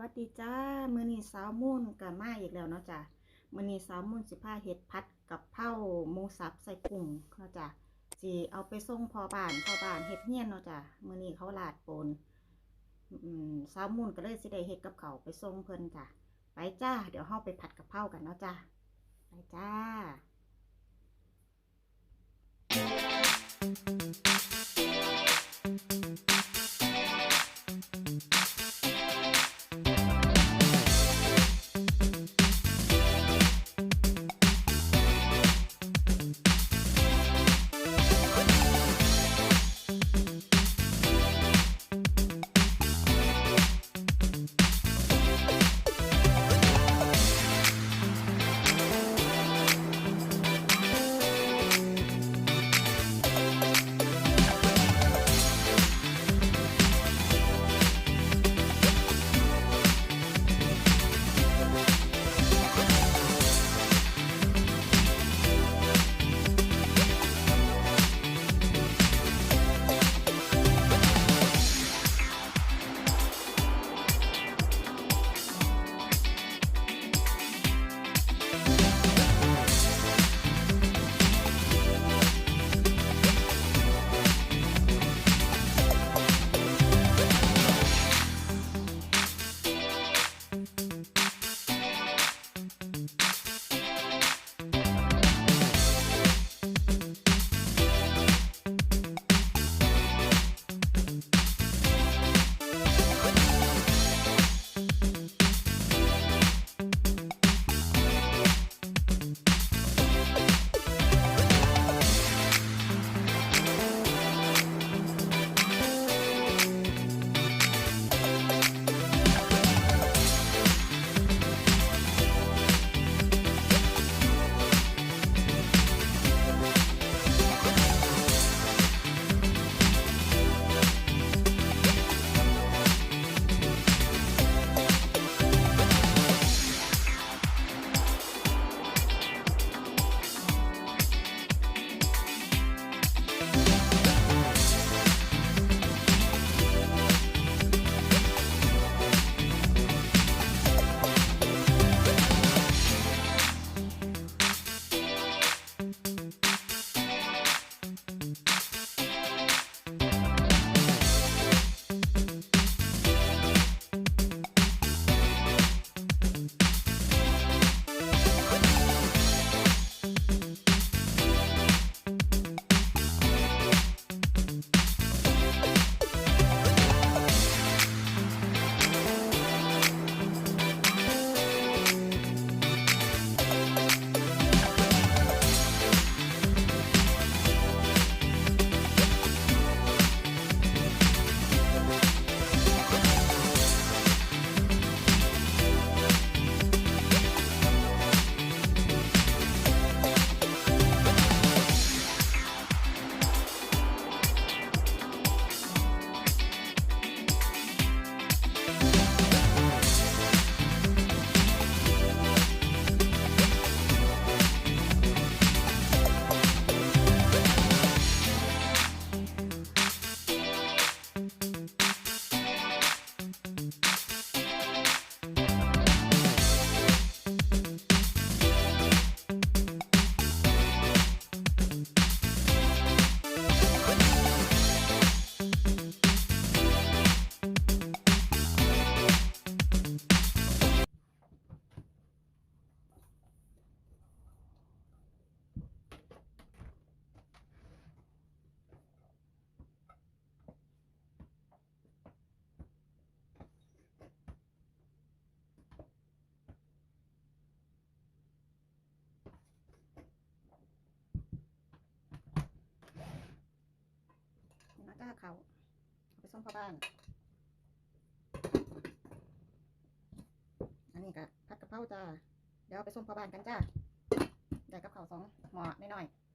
วัสดีจ้ามื้อนี้สาวมุ่นกับมาอีกแล้วเนาะจ้ะมื้อนี้สาวมุ่นสิพาเฮ็ดผัดกับเผาหมูสับใส่กุ้งเนาะจ้ะสิเอาไปส่งพอบ้านพอบ้านเฮ็ดเฮียนเนาะจ้ะมื้อนี้เขาลาดปนสาวมุ่นก็เลยสิได้เฮ็ดกับเขาไปส่งเพิ่นจ้ะไปจ้าเดี๋ยวเฮาไปผัดกับเผากันเนาะจ้ะไปจ้านี่น เขาเอาไปส่งพ่อบ้าน อันนี้ก็ผัดกะเพราจ้า เดี๋ยวไปส่งพ่อบ้านกันจ้าได้กับข้าสองหม้อน้อยดู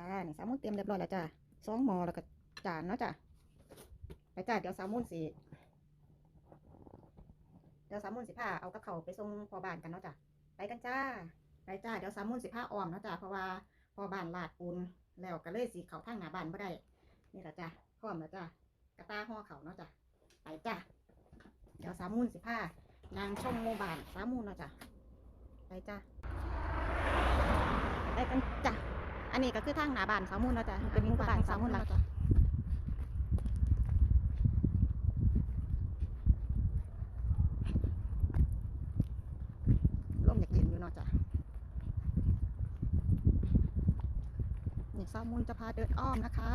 จ้านี่สาวมุนเตรียมเรียบร้อยแล้วจ้าสองหมอแล้วก็จานเนาะจ้ะไปจ้าเดี๋ยวสาวมุนสิเดี๋ยวสาวมุนสิพาเอากับเขาไปส่งพอบานกันเนาะจ้ะไปกันจ้าไปจ้าเดี๋ยวสาวมุนสิพาออมเนาะจ้ะเพราะว่าพอบานลาดปูนแล้วก็เลยสิเขาทางหนาบานบ่ได้นี่แหละจ้ะพร้อมแล้วจ้ะกระตาห่อเขาเนาะจ้ะไปจ้าเดี๋ยวสาวมุนสิพานางชมหมู่บ้านสาวมุนเนาะจ้ะไปจ้าไปกันจ้ะ อันนี้ก็คือทางหน้าบ้านสาวมุนแล้วจ้ะเป็นหมู่บ้านสาวมุนแล้วจ้ะลมอยากเย็นอยู่เนาะจ้ะนี่สาวมุนจะพาเดินอ้อมนะคะ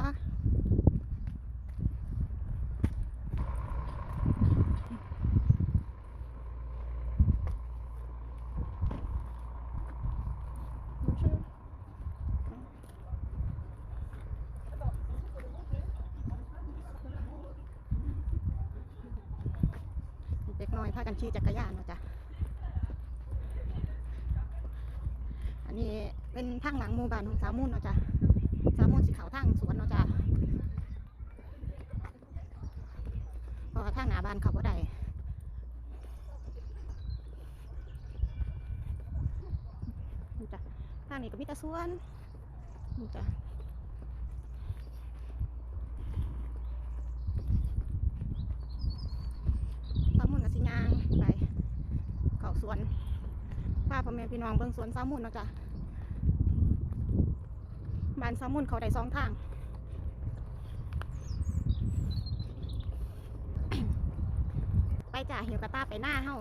เด็กน้อยพากันขี่จักรยานนะจ๊ะ อั นนี้เป็นทางหลังหมู่บ้านของสาวมุ่นเนาะจ๊ะสาวมุ่นสีขาวทางสวนเนาะจ๊ะเพราะทางหน้าบ้านเขาบ่ได้จ้ะทางนี้ก็มีแต่สวนจ้ะสาวมุนกับสิยางไปเขาสวนพาพ่อแม่พี่น้องเบิ่งสวนสาวมุนเนาะจ้ะ บ้านสามุนเขาได้สองทางไปจ้ะเหี่ยวกระตาไปหน้าเฮา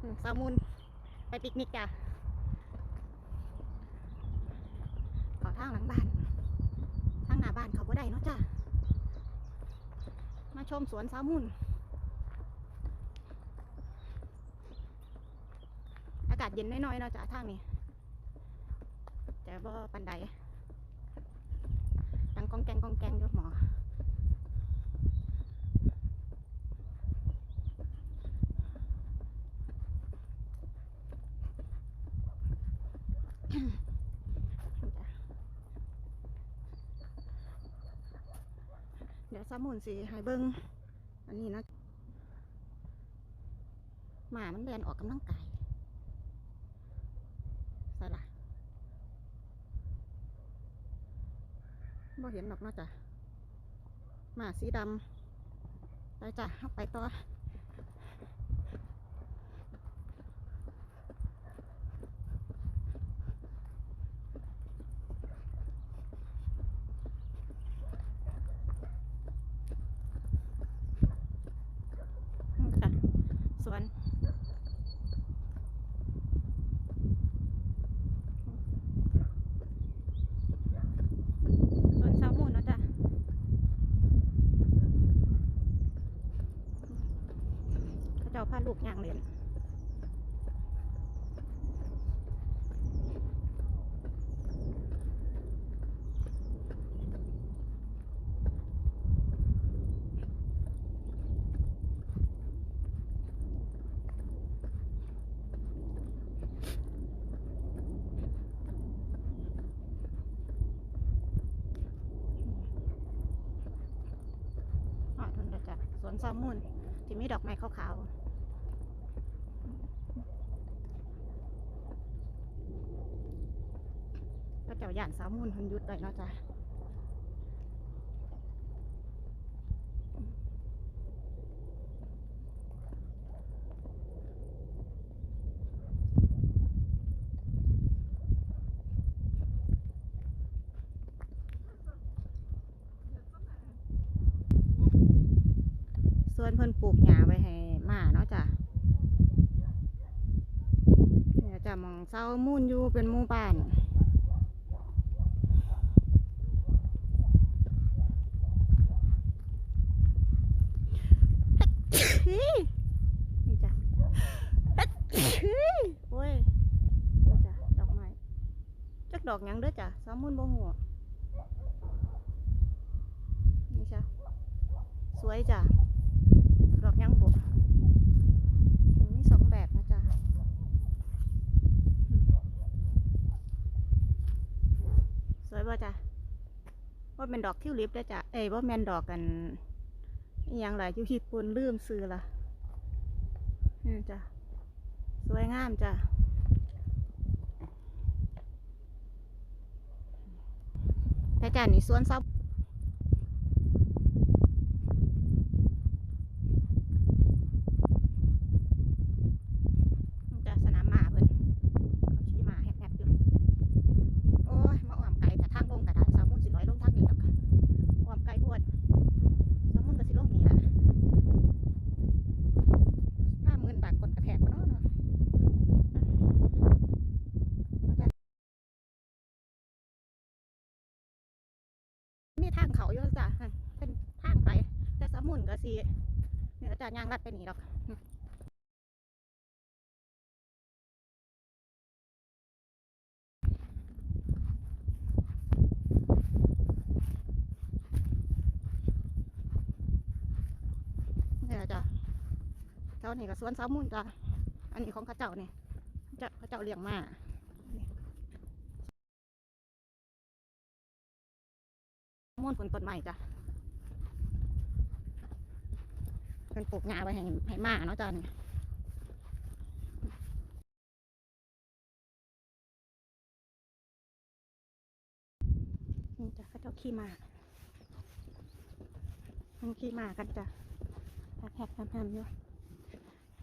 อืมสามุนไปปิกนิกจ้ะขาทางหลังบ้านทางหน้าบ้านเขาบ่ได้เนาะจ้ะมาชมสวนสามุนอากาศเย็นน้อยๆเนาะจ้ะทางนี้แต่บ่ปันใดดัง กองแกงกองแกงอยู่หมอเดี๋ยวสามุนสิให้เบิ่งอันนี้นะหมามันเดินออกกำลังกาย ใส่ละ บ่เห็นหรอกเนาะจ้ะหมาสีดำไปจ้ะไปต่อนี่จ้ะสวน สวนสาวมูลเนาะจ้ะเขาเจ้าพาลูกย่างเรียนอ๋อทนแล้ว จ้ะสวนสาวมูนที่มีดอกไม้ขาวๆก็เจ้าย่านสาวมูลเพิ่นหยุดเลยเนาะจ้ะ ส่วนเพิ่นปลูกหญ้าไว้ให้หมาเนาะจ้ะเนี่ยจะมองเศร้ามุ่นอยู่เป็นหมู่บ้านนี่จ้ะโอ้ยนี่จ้ะดอกไม้จักดอกยังเด้อจ้ะเศร้ามุ่นบ่หัวนี่จ้ะสวยจ้ะ ดอกยังบกมีสองแบบนะจ๊ะอืมสวย วยบ่จ้ะ ว่าเป็นดอกทิวลิปได้จ้ะเอ้ยว่าแมนดอกกันอหยังไรอยู่ญี่ปุ่นลืมซื้อละนี่จ้ะสวยงามจ้ะแต่จ้ะนี่สวนซับนี่จ้ะสนามหมาเพิ่นเขาขี่หมาแฮบๆอยู่ โอ้ย มาอ้อมไก่แต่ทางลงกระดาษสามมุนสิร้อยลงทางนี้ดอกค่ะอ้อมไก่พวดสามมุนก็สิลงนี่แหละห้าหมื่นบาทกดกระแทกเนาะเนาะมีทางเขาอยู่ จ้ะเป็นทางไปแต่สมุนก็สิเนี่ยจะย่างลัดไปนี่ดอกนี่แหละจ้ะเจ้านี่ก็สวนสามุนจ้ะ อันนี้ของข้าเจ้านี่จะข้าเจ้าเลี้ยงมา ม่วนผลต้นใหม่จ้ะเป็นปลูกหญ้าไว้ให้ให้มาเนาะจ้ะนี่นี่จ้ะเขาเจ้าขี้มามันขี้มากันจ้ะแฮบแฮมๆอยู่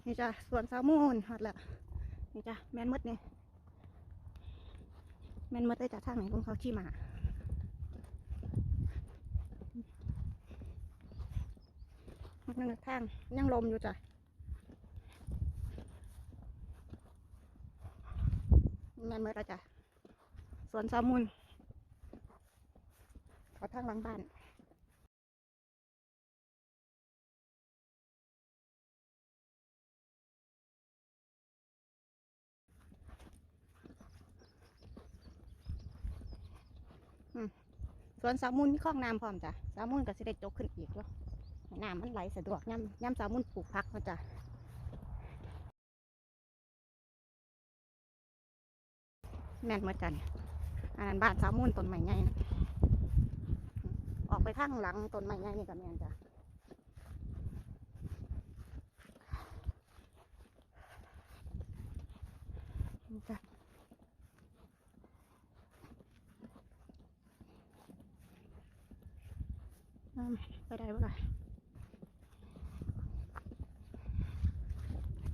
นี่จ้ะสวนสาวมูนฮอดละนี่จ้ะแมนมดเนี่ยแมนมดได้จากทางไหนพวกเขาขี่มา นั่งทางยังลมอยู่จ้ะแมนมดแล้วจ้ะสวนสามูนขาทางหลังบ้านสวนสามุนมีคลองน้ำพร้อมจ้ะสามุนก็สิได้จกขึ้นอีกเนาะให้ น้ำมันไหลสะดวกย่ำย่ำสามุนปลูกพักเนาะจ้ะแม่นเมื่อจันอันนั้นบ้านสามุนต้นไม้ใหญ่นะออกไปทางหลังต้นไม้ใหญ่นี่ก็แม่นจ้ะนี่จ้ะอืมไปได้ปะล่ะ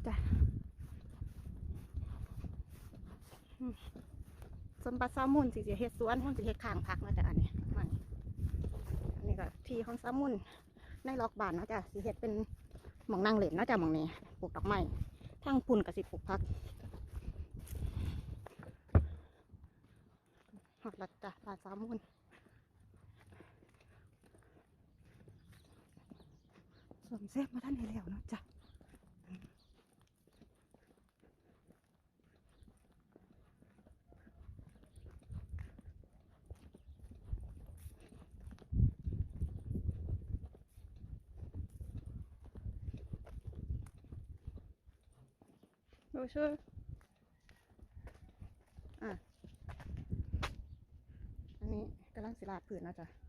จ้ะอืมสวนปลาซามุนสิจะเฮ็ดสวนมันสิเฮ็ดข้างพักนะจ้ะอันนี้มันอันนี้ก็ที่ของซามุนในล็อกบ้านนะจ้ะสิเฮ็ดเป็นหมองนั่งเล่นนะจ้ะหมองนี้ปลูกดอกไม้ทางปุ่นก็สิปลูกพักหอดละจ้ะปลาซามุนสวมเซฟมาท่านให้แล้วนะจ้ะ ช่วยอะอันนี้กำลังสิลาดผืนนะจ๊ะ